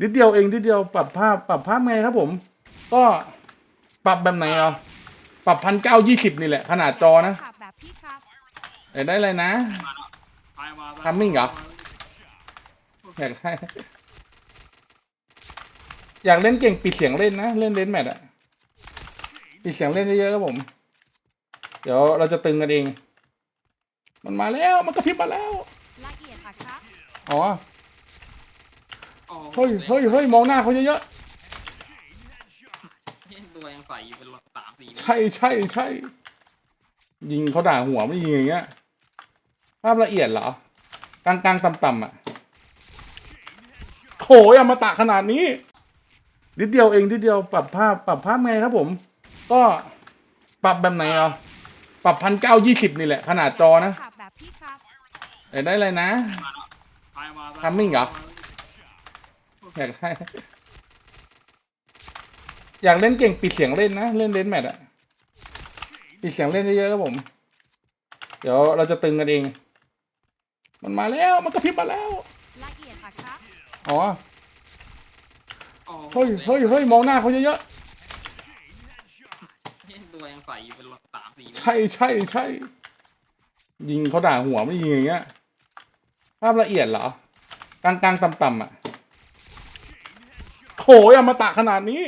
นิดเดียวเองนิดเดียวปรับภาพปรับภาพไงครับผม ก็ปรับแบบไหนอะปรับพันเก้ายี่สิบนี่แหละ ขนาดจอนะขับแบบพี่ครับเอ้ยได้เลยนะทำมิ่งเหรออยากให้อยากเล่นเก่งปิดเสียงเล่นนะ เล่นเล่นแมทอะปิดเสียงเล่นเยอะๆครับผม เดี๋ยวเราจะตึงกันเอง มันมาแล้วมันกระพริบมาแล้วละเอียดอะครับอ๋อ เฮ้ยเฮ้ยเฮ้ยมองหน้าเขาเยอะตัวยังใส่อยู่เป็นรถสามสี่ๆใช่ใช่ใช่ยิงเขาด่าหัวไม่ยิงอย่างเงี้ยภาพละเอียดเหรอกลางกลางๆต่ำๆอะโหยอมตะขนาดนี้นิดเดียวเองนิดเดียวปรับภาพปรับภาพไงครับผม ก็ปรับแบบไหนอะปรับพันเก้ายี่สิบนี่แหละ ขนาดจอนะขับแบบพี่ครับ เอ้ยได้เลยนะ ทำมิ่งเหรอ อยากให้อยากเล่นเก่งปิดเสียงเล่นนะ เล่นเล่นแมทอะปิดเสียงเล่นเยอะๆครับผม เดี๋ยวเราจะตึงกันเอง มันมาแล้วมันกระพริบมาแล้ว ละเอียดอะครับอ๋อเฮ้ยเฮ้ยเฮ้ยมองหน้าเขาเยอะตัวยังใส่อยู่เป็นรถสามสี่ๆ ใช่ใช่ใช่ ยิงเขาด่าหัวไม่ยิงอย่างเงี้ย ภาพละเอียดเหรอกลางกลางๆต่ำๆอะ โหยอมตะขนาดนี้